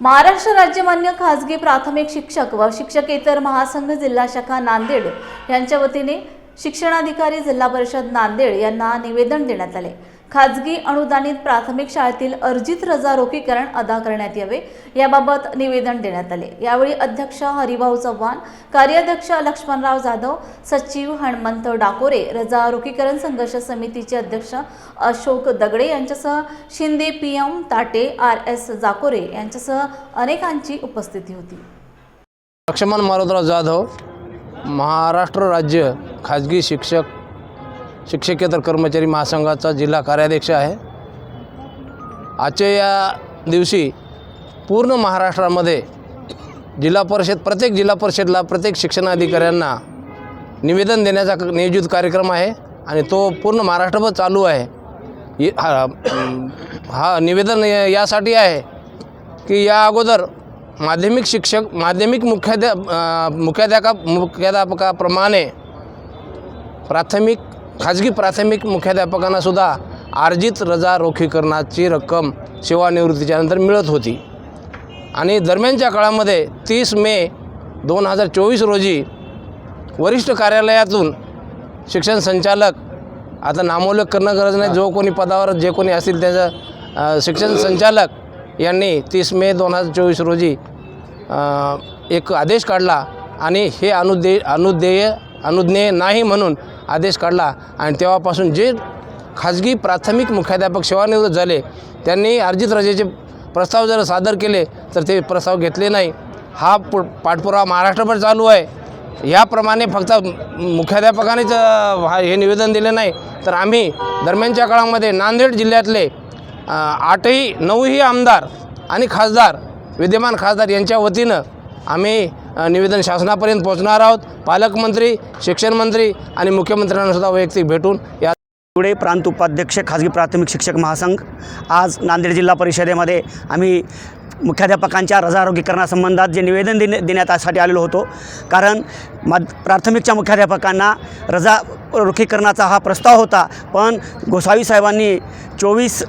महाराष्ट्र राज्यमान्य खाजगी प्राथमिक शिक्षक व शिक्षकेतर महासंघ जिल्हा शाखा नांदेड यांच्या वतीने शिक्षणाधिकारी जिल्हा परिषद नांदेड यांना निवेदन देण्यात आले. खाजगी अनुदानित प्राथमिक शाळेतील अर्जित रजा रोखीकरण अदा करण्यात यावे याबाबत निवेदन देण्यात आले. यावेळी अध्यक्ष हरिभाऊ चव्हाण कार्याध्यक्ष लक्ष्मणराव जाधव सचिव हणमंत डाकोरे रजा रोखीकरण संघर्ष समितीचे अध्यक्ष अशोक दगडे यांच्यासह Shinde P M Tate R S Jakore यांच्यासह अनेकांची उपस्थिती होती. लक्ष्मण मारुतराव जाधव महाराष्ट्र राज्य खाजगी शिक्षक शिक्षकेतर कर्मचारी महासंघाचा जिल्हा कार्याध्यक्ष आहे. आजच्या या दिवशी पूर्ण महाराष्ट्रामध्ये जिल्हा परिषद प्रत्येक जिल्हा परिषदला प्रत्येक शिक्षणाधिकाऱ्यांना निवेदन देण्याचा नियोजित कार्यक्रम आहे आणि तो पूर्ण महाराष्ट्रभर चालू आहे. हा हा निवेदन यासाठी आहे की या अगोदर माध्यमिक शिक्षक माध्यमिक मुख्याध्या मुख्याध्यापका मुख्याध्याका मुख्याध्यापकाप्रमाणे प्राथमिक खाजगी प्राथमिक मुख्याध्यापकांनासुद्धा अर्जित रजा रोखीकरणाची रक्कम सेवानिवृत्तीच्या नंतर मिळत होती. आणि दरम्यानच्या काळामध्ये तीस मे दोन हजार चोवीस रोजी वरिष्ठ कार्यालयातून शिक्षण संचालक आता नामोल्लेख करणं गरज नाही जो कोणी पदावर जे कोणी असतील त्याचं शिक्षण संचालक यांनी तीस मे दोन हजार चोवीस रोजी एक आदेश काढला. आणि हे अनुदे अनुदेय अनुज्ञेय नाही म्हणून आदेश काढला आणि तेव्हापासून जे खाजगी प्राथमिक मुख्याध्यापक सेवानिवृत्त झाले त्यांनी अर्जित रजेचे प्रस्ताव जर सादर केले तर ते प्रस्ताव घेतले नाही. हा पु पाठपुरावा महाराष्ट्रभर चालू आहे. याप्रमाणे फक्त मुख्याध्यापकानेच हा हे निवेदन दिले नाही. तर आम्ही दरम्यानच्या काळामध्ये नांदेड जिल्ह्यातले आठही नऊही आमदार आणि खासदार विद्यमान खासदार यांच्या वतीनं आम्ही निवेदन शासनापर्यंत पोहोचणार आहोत. पालकमंत्री शिक्षणमंत्री आणि मुख्यमंत्र्यांनासुद्धा वैयक्तिक भेटून या पुढे प्रांत उपाध्यक्ष खाजगी प्राथमिक शिक्षक महासंघ आज नांदेड जिल्हा परिषदेमध्ये आम्ही मुख्याध्यापकांच्या रजारोगीकरणासंबंधात जे निवेदन देणे देण्यासाठी आलेलो होतो. कारण माध प्राथमिकच्या मुख्याध्यापकांना रजा रोखीकरणाचा हा प्रस्ताव होता. पण गोसावी साहेबांनी चोवीस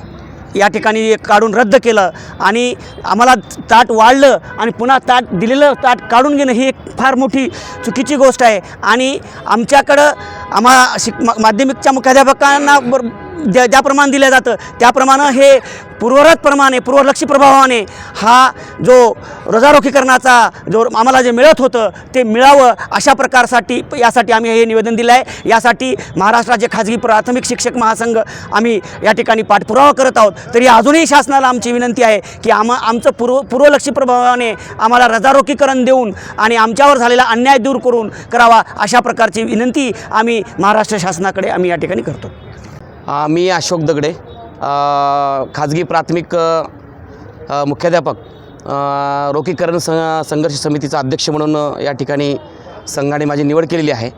या ठिकाणी एक काढून रद्द केलं आणि आम्हाला ताट वाढलं आणि पुन्हा ताट दिलेलं ताट काढून घेणं ही एक फार मोठी चुकीची गोष्ट आहे. आणि आमच्याकडं आम्हा शिक मा माध्यमिकच्या मुख्याध्यापकांना बर ज्या ज्या प्रमाण दिलं जातं त्याप्रमाणे हे पूर्वरथप्रमाणे पूर्वलक्षी प्रभावाने हा जो रजारोखीकरणाचा जो आम्हाला जे मिळत होतं ते मिळावं अशा प्रकारसाठी यासाठी आम्ही हे निवेदन दिलं आहे यासाठी महाराष्ट्राचे खाजगी प्राथमिक शिक्षक महासंघ आम्ही या ठिकाणी पाठपुरावा करत आहोत. तरी अजूनही शासनाला आमची विनंती आहे की आम आमचं पूर्व पूर्वलक्षी प्रभावाने आम्हाला रजारोखीकरण देऊन आणि आमच्यावर झालेला अन्याय दूर करून करावा अशा प्रकारची विनंती आम्ही महाराष्ट्र शासनाकडे आम्ही या ठिकाणी करतो. मी अशोक दगडे खाजगी प्राथमिक मुख्याध्यापक रोकीकरण रोखीकरण स संघर्ष समितीचा अध्यक्ष म्हणून या ठिकाणी संघाने माझी निवड केलेली आहे.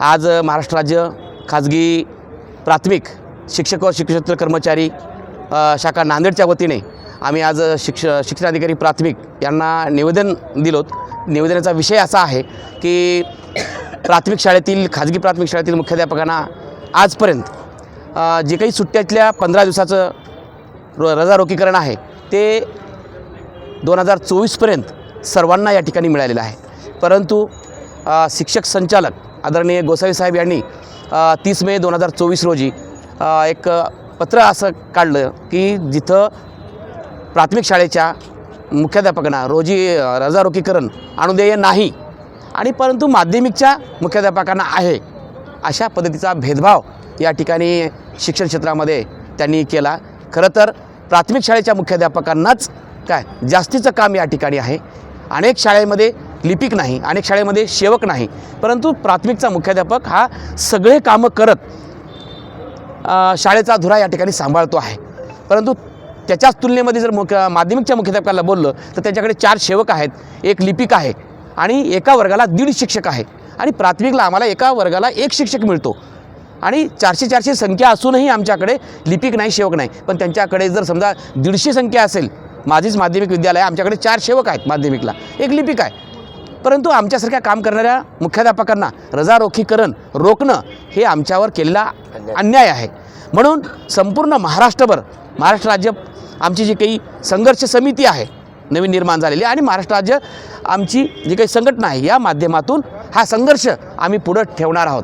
आज महाराष्ट्र राज्य खाजगी प्राथमिक शिक्षक व शिक्षकेतर कर्मचारी शाखा नांदेडच्या वतीने आम्ही आज शिक्ष शिक्षणाधिकारी प्राथमिक यांना निवेदन दिलोत. निवेदनाचा विषय असा आहे की प्राथमिक शाळेतील खाजगी प्राथमिक शाळेतील मुख्याध्यापकांना आजपर्यंत जे काही सुट्ट्यातल्या पंधरा दिवसाचं रो रजारोकीकरण आहे ते दोन हजार चोवीसपर्यंत सर्वांना या ठिकाणी मिळालेलं आहे. परंतु शिक्षक संचालक आदरणीय गोसावी साहेब यांनी तीस मे दोन हजार चोवीस रोजी एक पत्र असं काढलं की जिथं प्राथमिक शाळेच्या मुख्याध्यापकांना रोजी रजारोकीकरण अनुदेय नाही आणि परंतु माध्यमिकच्या मुख्याध्यापकांना आहे. अशा पद्धतीचा भेदभाव या ठिकाणी शिक्षण क्षेत्रामध्ये त्यांनी केला. खरं तर प्राथमिक शाळेच्या मुख्याध्यापकांनाच काय जास्तीचं काम या ठिकाणी आहे. अनेक शाळेमध्ये लिपिक नाही अनेक शाळेमध्ये सेवक नाही परंतु प्राथमिकचा मुख्याध्यापक हा सगळे कामं करत शाळेचा धुरा या ठिकाणी सांभाळतो आहे. परंतु त्याच्याच तुलनेमध्ये जर मुख्य माध्यमिकच्या मुख्याध्यापकाला बोललं तर त्याच्याकडे चार सेवक आहेत एक लिपिक आहे आणि एका वर्गाला दीड शिक्षक आहे. आणि प्राथमिकला आम्हाला एका वर्गाला एक शिक्षक मिळतो. आणि चारशे चारशे संख्या असूनही आमच्याकडे लिपिक नाही सेवक नाही. पण त्यांच्याकडे जर समजा दीडशे संख्या असेल माझीच माध्यमिक विद्यालय आहे, आमच्याकडे चार सेवक आहेत माध्यमिकला. एक लिपिक आहे. परंतु आमच्यासारख्या काम करणाऱ्या मुख्याध्यापकांना रजारोखीकरण रोखणं हे आमच्यावर केलेला अन्याय आहे. म्हणून संपूर्ण महाराष्ट्रभर महाराष्ट्र राज्य आमची जी काही संघर्ष समिती आहे नवीन निर्माण झालेली आहे. आणि महाराष्ट्र राज्य आमची जी काही संघटना आहे या माध्यमातून हा संघर्ष आम्ही पुढं ठेवणार आहोत.